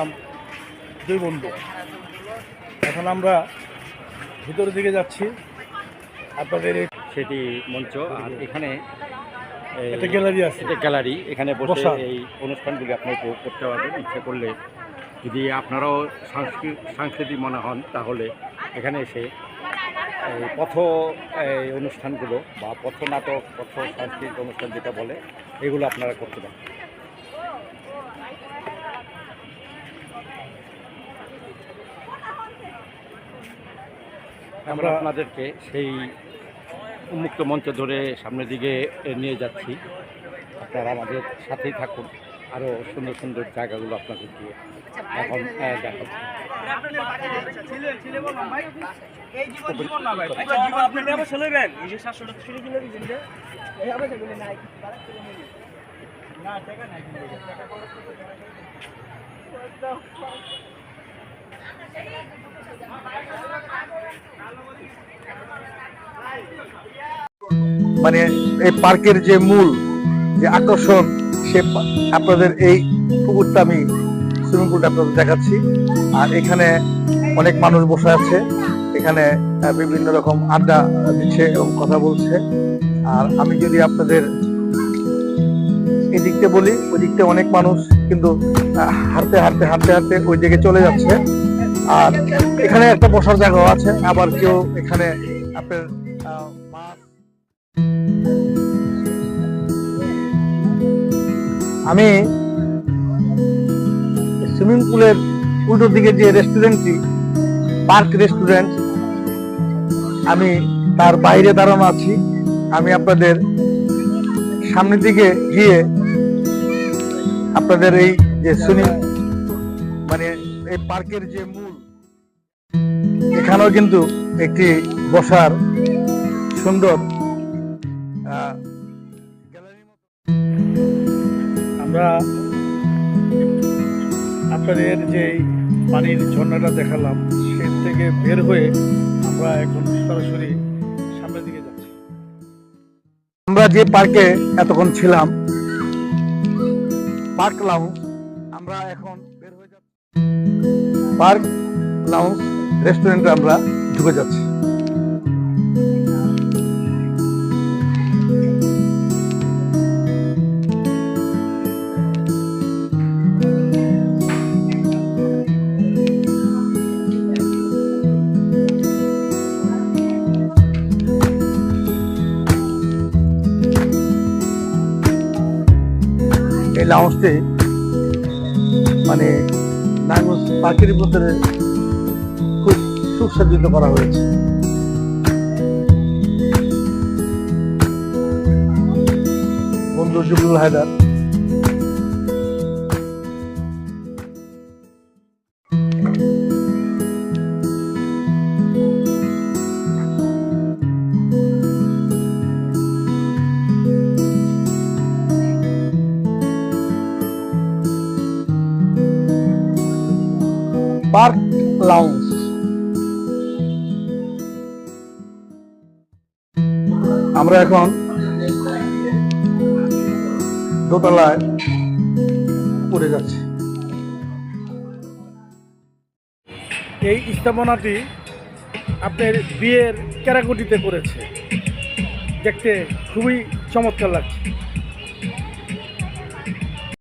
ছিলাম দুই বন্ধু। এখন আমরা ভিতরের দিকে যাচ্ছি। আপনাদের সেটি মঞ্চ আর এখানে একটা গ্যালারি আছে। এটা গ্যালারি। এখানে বসে এই অনুষ্ঠানগুলি আপনি উপভোগ করতে পারবেন। ইচ্ছে করলে যদি আপনারাও সাংস্কৃতিক সাংস্কৃতিক মনে হন তাহলে এখানে এসে এই পথ এই অনুষ্ঠানগুলো বা পথ নাটক পথ সাংস্কৃতিক অনুষ্ঠান যেটা বলে এগুলো আপনারা করতে পারেন আমরা আপনাদেরকে সেই উন্মুক্ত মঞ্চ ধরে সামনের দিকে নিয়ে যাচ্ছি। আপনারা আমাদের সাথেই থাকুন। আরও সুন্দর সুন্দর জায়গাগুলো আপনাদের দিয়ে এখন আহ, দেখাচ্ছি। মানে এই পার্কের যে মূল, যে আকর্ষণ, সে আপনাদের এই পুকুরটা আমি সুইমিং পুলটা আপনাদের দেখাচ্ছি। আর এখানে অনেক মানুষ বসে আছে। এখানে বিভিন্ন রকম আড্ডা দিচ্ছে এবং কথা বলছে। আর আমি যদি আপনাদের এই দিকতে বলি ওই দিকতে অনেক মানুষ, কিন্তু হাঁটতে হাঁটতে হাঁটতে হাঁটতে ওই দিকে চলে যাচ্ছে। আর এখানে একটা বসার জায়গাও আছে, আবার কেউ এখানে আপনার আমি সুইমিং পুলের উল্টো দিকে যে রেস্টুরেন্টটি, পার্ক রেস্টুরেন্ট, আমি তার বাইরে দাঁড়ানো আছি। আমি আপনাদের সামনের দিকে গিয়ে আপনাদের এই যে সুইমিং মানে এই পার্কের যে মূল, এখানেও কিন্তু একটি বসার সুন্দর আমরা আপনাদের যে পানির ঝর্ণাটা দেখালাম সে থেকে বের হয়ে আমরা এখন সরাসরি সামনের দিকে যাচ্ছি। আমরা যে পার্কে এতক্ষণ ছিলাম, পার্ক লাউঞ্জ, আমরা এখন পার্ক লাউঞ্জ রেস্টুরেন্টে আমরা ঢুকে যাচ্ছি। এই মানে নারায়ণগঞ্জ পাখির ভিতরে খুব সুসজ্জিত করা হয়েছে। বন্ধু জুবুল হায়দার পার্ক লাউঞ্জ আমরা এখন দোতলায় উড়ে যাচ্ছি। এই স্থাপনাটি আপনার বিয়ের ক্যারাকুটিতে করেছে দেখতে খুবই চমৎকার লাগছে।